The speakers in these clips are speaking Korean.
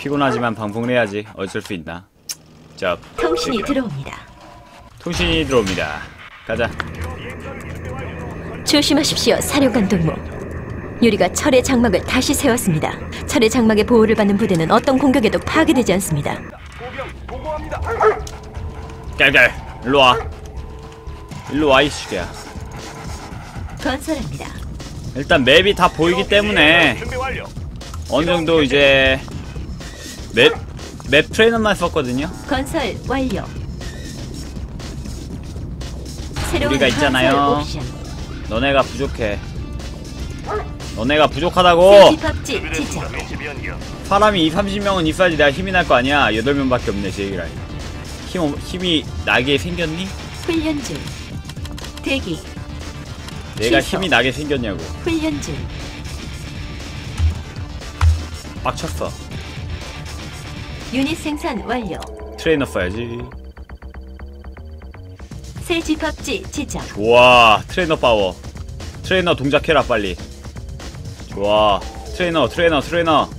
피곤하지만 방송을 해야지. 어쩔 수 있나. 자, 통신이 들어옵니다. 통신이 들어옵니다. 가자. 조심하십시오, 사령관 동무. 유리가 철의 장막을 다시 세웠습니다. 철의 장막의 보호를 받는 부대는 어떤 공격에도 파괴되지 않습니다. 깔깔. 일로 와. 일로 와, 이 시기야. 건설합니다. 일단 맵이 다 보이기 때문에. 어느 정도 이제 맵, 맵 트레이너만 썼거든요. 건설 완료. 새로운 우리가 있잖아요. 건설 옵션. 너네가 부족해. 너네가 부족하다고! 사람이 2, 30명은 있어야지 내가 힘이 날 거 아니야. 8명밖에 없네, 제 얘기라. 힘, 없- 힘이 나게 생겼니? 훈련 중. 대기. 내가 취소. 힘이 나게 생겼냐고. 훈련 중. 빡쳤어. 유닛 생산 완료. 트레이너 써야지. 새 집합지 지정. 좋아. 트레이너 파워. 트레이너 동작해라, 빨리. 좋아. 트레이너, 트레이너, 트레이너.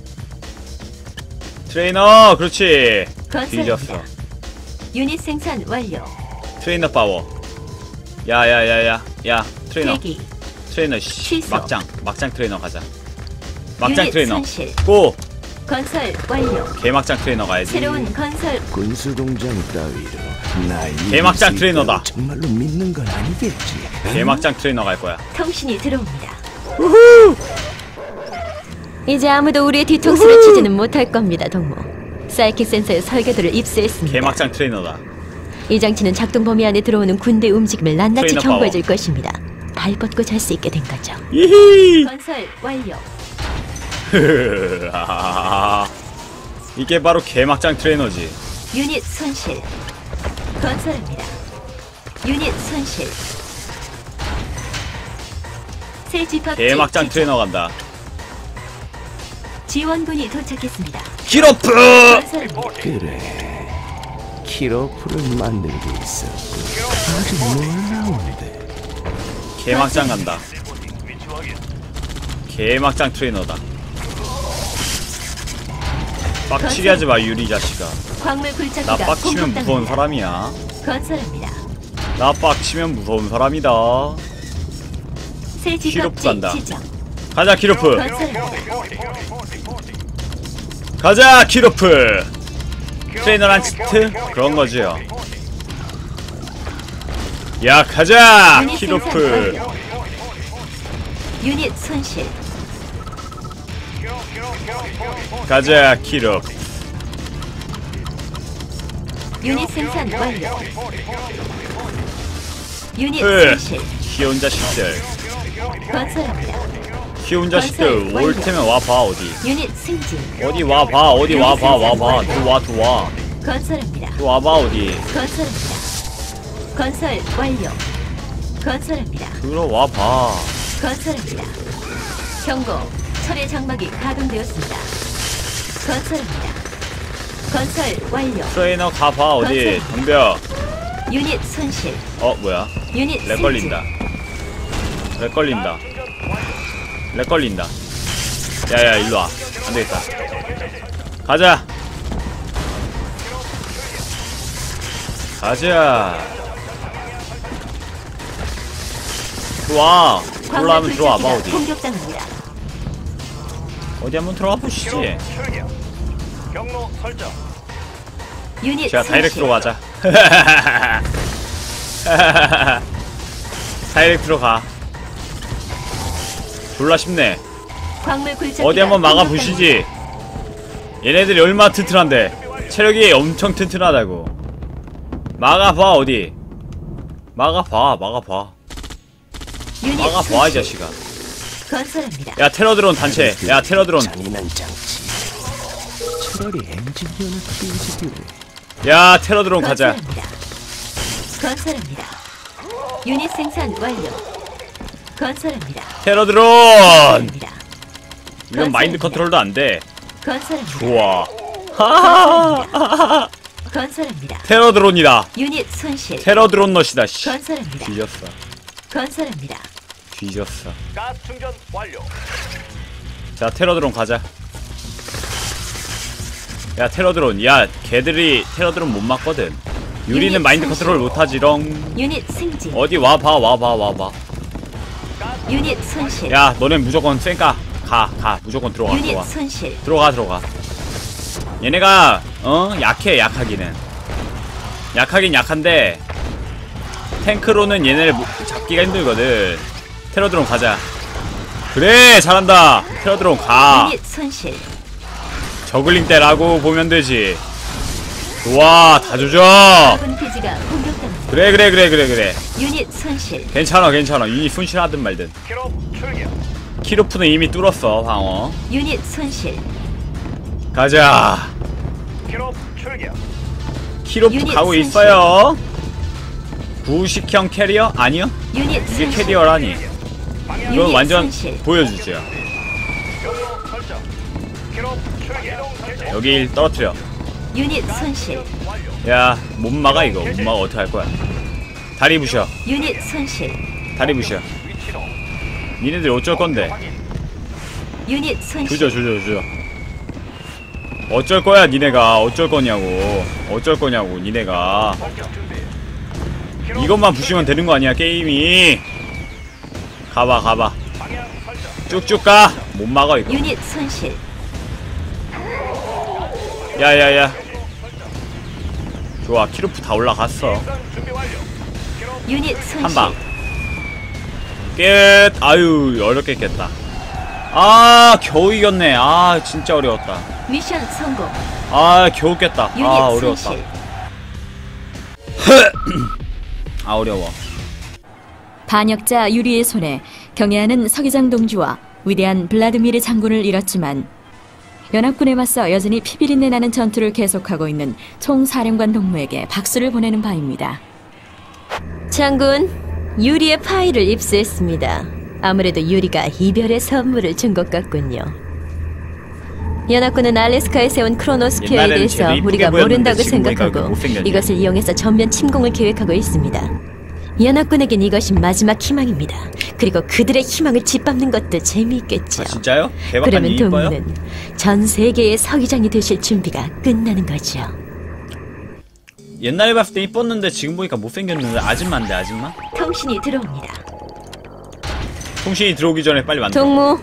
트레이너! 그렇지. 뒤졌어. 유닛 생산 완료. 트레이너 파워. 야야야야. 야, 트레이너. 대기. 트레이너 씨. 취소. 막장. 막장 트레이너 가자. 막장 트레이너. 손실. 고! 건설 완료. 개막장 트레이너 가야지. 새로운 건설 군수 동장 따위로 나의 대막장 있을 트레이너다. 정말로 믿는 건 아니겠지. 개막장 트레이너 갈 거야. 통신이 들어옵니다. 이제 아무도 우리의 뒤통수를 치지는 못할 겁니다, 동무. 사이킥 센서의 설계도를 입수했습니다. 개막장 트레이너다. 이 장치는 작동 범위 안에 들어오는 군대 움직임을 낱낱이 트레이너 경고해 줄 파워. 것입니다. 발 뻗고 잘 수 있게 된 거죠. 이히! 건설 완료. 이게 바로 개막장 트레이너지. 유닛 손실. 건설합니다. 유닛 손실. 새 개막장. 트레이너 간다. 지원군이 도착했습니다. 건설합니다. 그래. 키로프를 만들고 있었고 아주 놀라운데. 개막장 간다. 개막장 트레이너다. 빡치게 하지 마, 유리 자식아. 광물 나 굴착기가 빡치면 무서운 공격당합니다. 사람이야. 건설합니다. 나 빡치면 무서운 사람이다. 새 집합지 간다. 지정. 가자! 건설합니다. 가자, 기로프! 트레이너란 치트? 그런 거지요. 야, 가자! 유닛 생산 기로프! 완료. 유닛 손실. 가자, 기로프. 유닛 생산 완료. 유닛 으, 손실. 귀여운 자식들. 건설합니다. 귀여운 자식들. 올 테면 와봐, 어디. 유닛 승진. 어디 와봐, 어디 와봐, 와봐. 들어와, 들어와. 건설합니다. 들어와봐, 어디. 건설합니다. 건설 완료. 건설합니다. 들어와봐. 건설합니다. 경고. 철의 장막이 가동되었습니다. 건설합니다. 건설 완료. 트레이너 가봐, 어디. 덤벼. 유닛 손실. 어, 뭐야. 유닛 렉 승진. 걸린다. 렉 걸린다. 렉 걸린다. 야야 일로 와. 안 되겠다. 가자. 가자. 광물 올라오면 들어와봐 굴착기가 어디. 공격당합니다. 어디 한번 들어와 보시지. 경로 설정. 유닛 제가. 다이렉트로 가자. 다이렉트로 가. 졸라 쉽네. 어디 한번 막아 보시지. 얘네들이 얼마나 튼튼한데. 체력이 엄청 튼튼하다고. 막아봐 어디. 막아봐 막아봐. 막아봐 이. 자식아. 건설합니다. 야 테러 드론 단체. 야 테러 드론. 잔인한 장치. 차라리 엔지니어나 뒤지기를. 야 테러 드론 가자. 건설합니다. 건설합니다. 유닛 생산 완료. 건설합니다. 테러 드론. 건설합니다. 이건 마인드 컨트롤도 안 돼. 건설합니다. 좋아. 건설합니다. 건설합니다. 테러 드론이다. 유닛 손실. 테러 드론 넛이다. 씨. 건설합니다. 뒤졌어. 건설합니다. 뒤졌어. 가스 충전 완료. 자 테러 드론 가자. 야 테러드론 야 걔들이 테러드론 못 맞거든 유리는 마인드. 컨트롤 못하지롱 유닛 승진. 어디 와봐 와봐 와봐 유닛 손실. 야 너네 무조건 쌩까 가가 무조건 들어가 유닛 들어가 손실. 들어가 들어가 얘네가 어 약해 약하기는 약하긴 약한데 탱크로는 얘네를 못- 잡기가 힘들거든 테러드론 가자 그래 잘한다 테러드론 가. 저글링 때라고 보면 되지 좋아 다 조져. 그래 그래 그래 그래 그래 유닛 손실. 괜찮아 괜찮아 유닛 손실하든 말든. 키로프는 이미 뚫었어 방어 유닛 손실. 가자 출격. 키로프 가고. 있어요 구식형 캐리어? 아니요 이게. 캐리어라니 이건 완전. 보여주죠. 여기 떨어뜨려 유닛 손실. 야 못 막아 이거 못 막아 어떡할 거야 다리 부셔 유닛 손실. 다리 부셔. 니네들 어쩔 건데. 유닛 손실. 주저 주저 주저 어쩔 거야 니네가 어쩔 거냐고 어쩔 거냐고 니네가 이것만 부시면 되는 거 아니야 게임이 가봐 가봐. 쭉쭉 가못 막아 이거. 유닛 손실. 야야야. 좋아 키루프 다 올라갔어. 유닛 손실. 한방. 끝. 아유 어렵게 깼다. 아 겨우 이겼네. 아 진짜 어려웠다. 미션 성공. 아 겨우 깼다. 아 어려웠다. 아 어려워 반역자 유리의 손에 경애하는 서기장 동주와 위대한 블라드미르 장군을 잃었지만 연합군에 맞서 여전히 피비린내 나는 전투를 계속하고 있는 총사령관 동무에게 박수를 보내는 바입니다. 장군, 유리의 파일을 입수했습니다. 아무래도 유리가 이별의 선물을 준 것 같군요. 연합군은 알래스카에 세운 크로노스피어에 대해서 우리가 모른다고 생각하고. 이것을 이용해서 전면 침공을 계획하고 있습니다. 연합군에겐 이것이 마지막 희망입니다. 그리고 그들의 희망을 짓밟는 것도 재미있겠죠. 아 진짜요? 그러면? 동무는 전 세계의 서기장이 되실 준비가 끝나는 거죠. 옛날에 봤을 때 이뻤는데 지금 보니까 못생겼는데 아줌마인데 아줌마? 통신이 들어옵니다. 통신이 들어오기 전에 빨리 만들어 동무,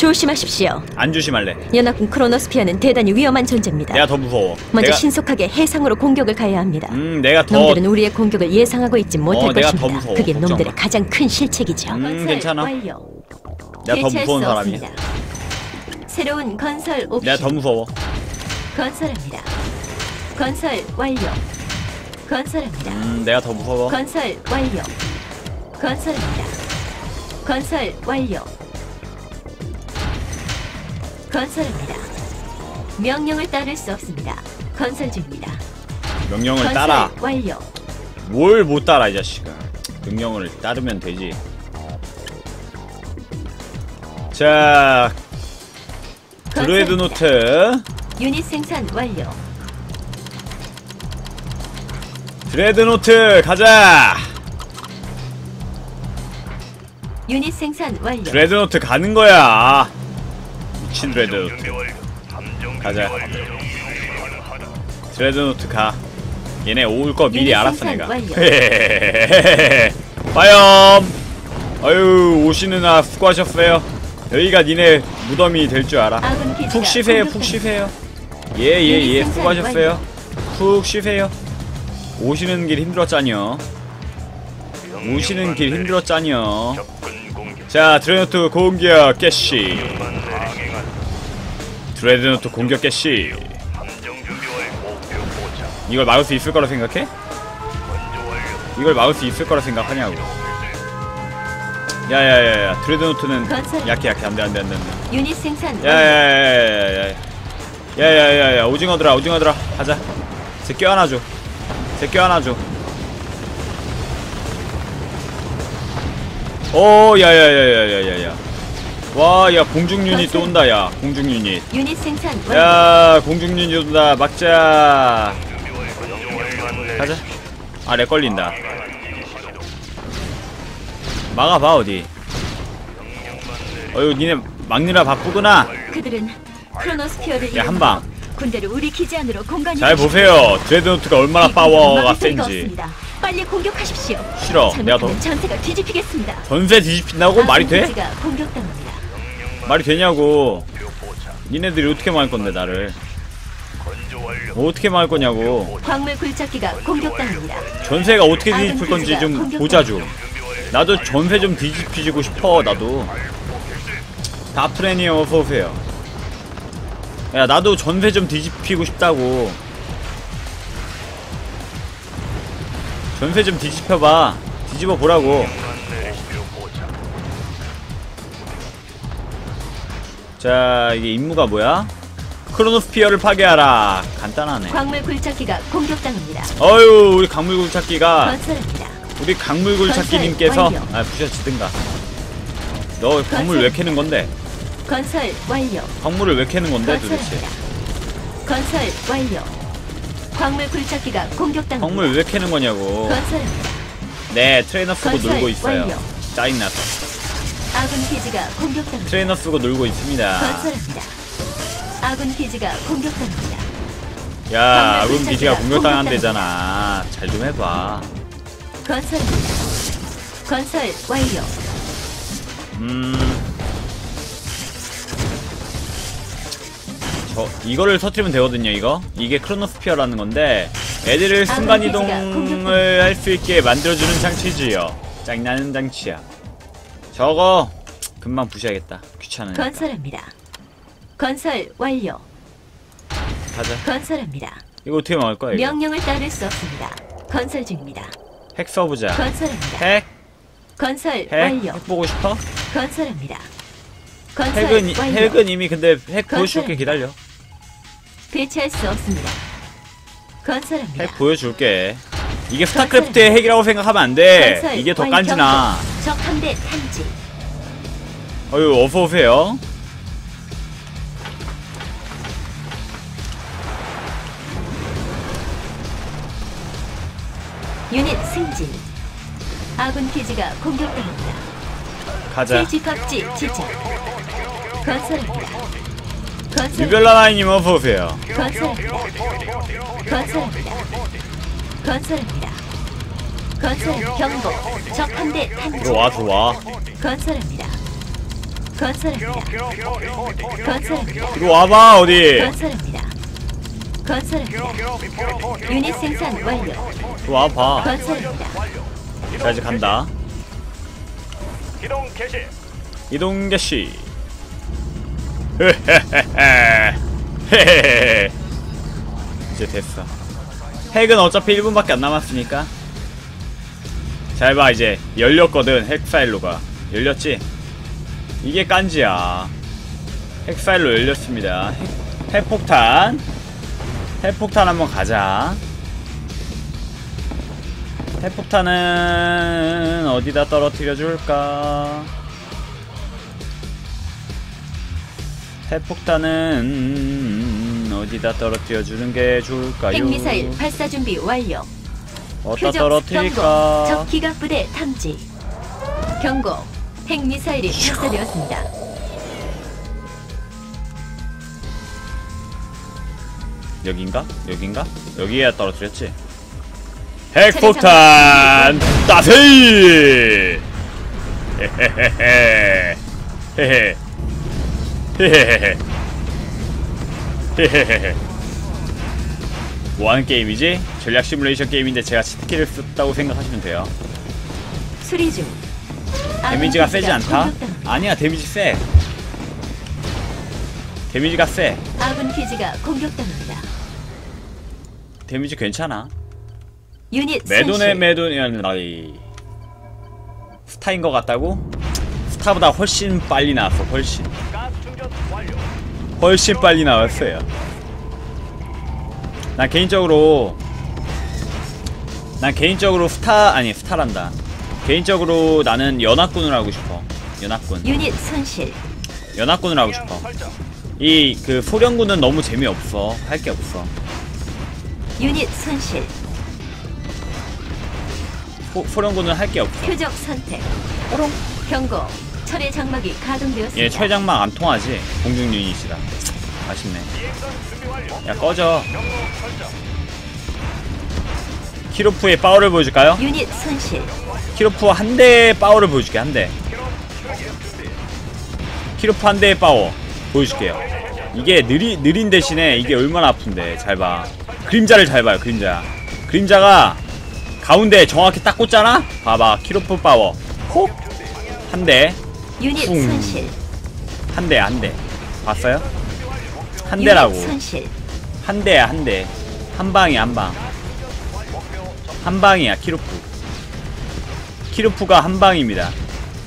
조심하십시오. 안 조심할래 연합군 크로노스피아는 대단히 위험한 존재입니다. 내가 더 무서워 먼저 내가, 신속하게 해상으로 공격을 가야 합니다. 음 내가 더 놈들은 우리의 공격을 예상하고 있지 못할 어, 것입니다. 더 무서워. 그게 걱정 놈들의 마. 가장 큰 실책이죠. 음, 괜찮아. 완료. 내가 더 무서운 수 사람이야. 새로운 건설 옵션. 내가 더 무서워 건설합니다. 건설 완료. 건설합니다. 음 내가 더 무서워 건설 완료. 건설합니다. 건설 완료. 건설합니다. 명령을 따를 수 없습니다. 건설 중입니다. 명령을 건설 따라 완료. 뭘 못 따라 이 자식아 명령을 따르면 되지 자 드레드 노트 유닛 생산 완료. 드레드 노트 가자 유닛 생산 완료. 드레드 노트 가는 거야 미친 준비 가자. 완료. 가능하다. 드레드 노트 가 얘네 올 거 미리 알았어 내가. 빠염 아유 오시는 아 수고하셨어요 여기가 니네 무덤이 될 줄 알아 푹 쉬세요 푹. 쉬세요 예예예 유닛 생산 수고하셨어요 푹 쉬세요 오시는 길 힘들었잖여 오시는 길 힘들었잖여. 자 드레드노트 공격 개시 드레드노트 공격 개시. 이걸 막을 수 있을 거라 생각해? 이걸 막을 수 있을 거라 생각하냐고 야야야야 드레드노트는. 약해 약해 안돼 안돼 안돼 안돼 유닛 생산 완료. 야야야야야야 야야야야 오징어들아 오징어들아 가자 쟤 껴안아줘 쟤 껴안아줘 오 야야야야야야야 와 야 공중 유닛 또 온다 야 공중 유닛 유닛 생산. 야 공중 유닛 온다 막자. 가자 아 렉 걸린다 막아봐 어디 어휴 니네 막느라 바쁘구나 그들은 크로노스피어를 야 한 방 군대를 우리 기지 안으로 공간이 잘 보세요. 드레드노트가 얼마나 파워가 센지. 빨리 공격하십시오. 싫어. 내가 더 전세가 뒤집히겠습니다. 전세 뒤집힌다고 말이 돼? 공격당합니다. 말이 되냐고. 니네들이 어떻게 막을 건데 나를? 뭐 어떻게 막을 거냐고. 광물 굴착기가 공격당합니다. 전세가 어떻게 뒤집힐 건지 좀. 보자 좀. 나도 전세 좀 뒤집히고 싶어 나도. 다 프레니 어서 오세요. 야 나도 전세 좀 뒤집히고 싶다고. 전세 좀 뒤집혀봐. 뒤집어 보라고. 자 이게 임무가 뭐야? 크로노스피어를 파괴하라. 간단하네. 광물 굴착기가 공격당합니다. 어유 우리 강물굴 찾기가 건설합니다. 우리 강물굴 찾기님께서 완료. 아 부셔지든가. 너 강물 왜 캐는 건데? 건설 완료. 광물을 왜 캐는 건데 도대체? 건설합니다. 건설 완료. 광물 굴착기가 공격당합니다. 광물 왜 캐는 거냐고. 건설합니다. 네 트레이너 쓰고 건설 놀고 있어요. 완료. 짜증나서. 아군 기지가 공격당합니다. 트레이너 쓰고 놀고 있습니다. 건설합니다. 아군 기지가 공격당합니다. 야, 아군 기지가 공격당한대잖아. 잘 좀 해봐. 건설합니다. 건설 완료. 음. 저 이거를 터트리면 되거든요. 이거 이게 크로노스피어라는 건데 애들을 아군 순간 기지가 이동을 할 수 있게 만들어주는 장치지요. 짱나는 장치야. 저거 금방 부셔야겠다. 귀찮으니까. 건설합니다. 건설 완료. 가자. 건설합니다. 이거 어떻게 막을 거야 이거? 명령을 따를 수 없습니다. 건설 중입니다. 핵 써보자. 건설합니다. 핵? 건설 핵? 완료. 핵 보고 싶어? 건설합니다. 건설 핵은 이- 완료. 핵은 이미 근데 핵 보여줄게. 기다려. 배치할 수 없습니다. 건설합니다. 핵 보여줄게. 이게 스타크래프트의 핵이라고 생각하면 안 돼. 건설 이게 더 완료. 깐지나. 적 함대 탐지. 어유 어서 오세요. 유닛 승진. 아군 기지가 공격당합니다. 가자. 새 집합지 지정. 건설합니다. 건설. 유별나나이님 어서 오세요. 건설합니다. 건설합니다. 건설합니다. 건설 경고. 적 함대 탐지. 들어와 들어와. 건설합니다. 건설합니다. 건설합니다. 들어와봐 어디. 건설합니다. 건설합니다. 유닛 생산 완료. 들어와봐. 건설합니다. 자 이제 간다. 기동 개시. 이동 개시. 헤헤헤헤. 이제 됐어. 핵은 어차피 1분밖에 안 남았으니까. 잘 봐 이제 열렸거든 핵 파일로가 열렸지? 이게 깐지야. 핵 파일로 열렸습니다. 핵, 핵폭탄. 핵폭탄 한번 가자. 핵폭탄은 어디다 떨어뜨려 줄까? 핵폭탄은 어디다 떨어뜨려 주는 게 좋을까요? 핵미사일 발사 준비 완료. 어디다 표적 경고. 떨어뜨릴까? 적 기갑 부대 탐지. 경고. 핵미사일이 발사되었습니다. 여긴가? 여긴가? 여기에 떨어뜨렸지? 핵폭탄 따세이! 헤헤헤헤 헤헤 헤헤헤헤 헤헤헤헤 뭐하는 게임이지? 전략 시뮬레이션 게임인데 제가 치트키를 썼다고 생각하시면 돼요 수리 중. 데미지가 세지 않다? 아니야 데미지 세 데미지가 세 아군 기지가 공격당합니다. 데미지 괜찮아 유닛 매도네 손실. 매도냐이 스타인 것 같다고? 스타보다 훨씬 빨리 나왔어 훨씬. 훨씬 빨리 나왔어요 난 개인적으로 난 개인적으로 스타 아니 스타란다 개인적으로 나는 연합군을 하고 싶어 연합군 유닛 손실. 연합군을 하고 싶어. 이 그 소련군은 너무 재미없어 할 게 없어 유닛 손실. 소, 소련군은 할 게 없어 표적 선택. 경고. 철의 장막이 가동되었습니다. 얘 철장막 안 통하지 공중 유닛이라 아쉽네. 야 꺼져. 키로프의 파워를 보여줄까요? 유닛 손실. 키로프 한 대의 파워를 보여줄게 한대 키로프 한 대의 파워 보여줄게요 이게 느리, 느린 대신에 이게 얼마나 아픈데 잘봐 그림자를 잘 봐요 그림자 그림자가 가운데 정확히 딱 꽂잖아? 봐봐 키로프 파워 콕 한대 유닛 쿵. 손실. 한 대, 한 대. 봤어요? 한 대라고. 한 대야, 한 대. 한 방이야, 한 방. 한 방이야, 키루프. 키루프가 한 방입니다.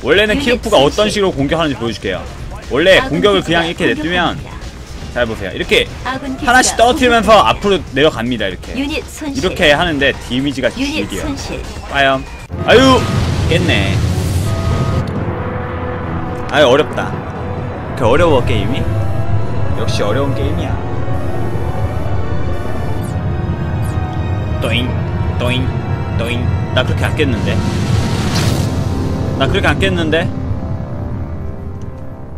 원래는 키루프가 어떤. 식으로 공격하는지 보여줄게요. 원래 공격을 그냥 이렇게 공격합니다. 잘 보세요. 이렇게 하나씩 떨어뜨리면서 앞으로 내려갑니다. 이렇게. 이렇게 하는데 데미지가. 손실. 빠염. 아유, 깼네. 아유, 어렵다. 그 어려워, 게임이? 역시 어려운 게임이야. 또잉, 또잉, 또잉. 나 그렇게 안 깼는데? 나 그렇게 안 깼는데?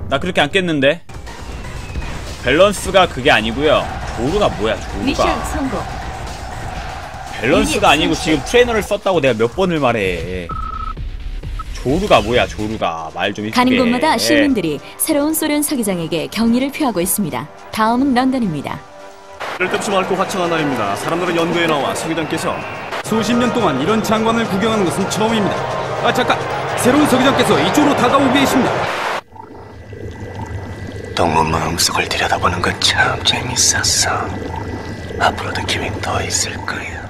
나 그렇게 안 깼는데? 밸런스가 그게 아니고요. 조루가 뭐야, 성공. 밸런스가 아니고. 지금 트레이너를 썼다고 내가 몇 번을 말해. 조루가 뭐야, 조루가. 말 좀 이쁘게. 가는 곳마다 해. 시민들이 새로운 소련 서기장에게 경의를 표하고 있습니다. 다음은 런던입니다. 이럴 데 없이 맑고 화창한 날입니다. 사람들은 연도에 나와 서기장께서 수십 년 동안 이런 장관을 구경하는 것은 처음입니다. 아 잠깐, 새로운 서기장께서 이쪽으로 다가오고 계십니다. 동무 마음속을 들여다보는 건 참 재밌었어. 앞으로도 기회 더 있을 거야.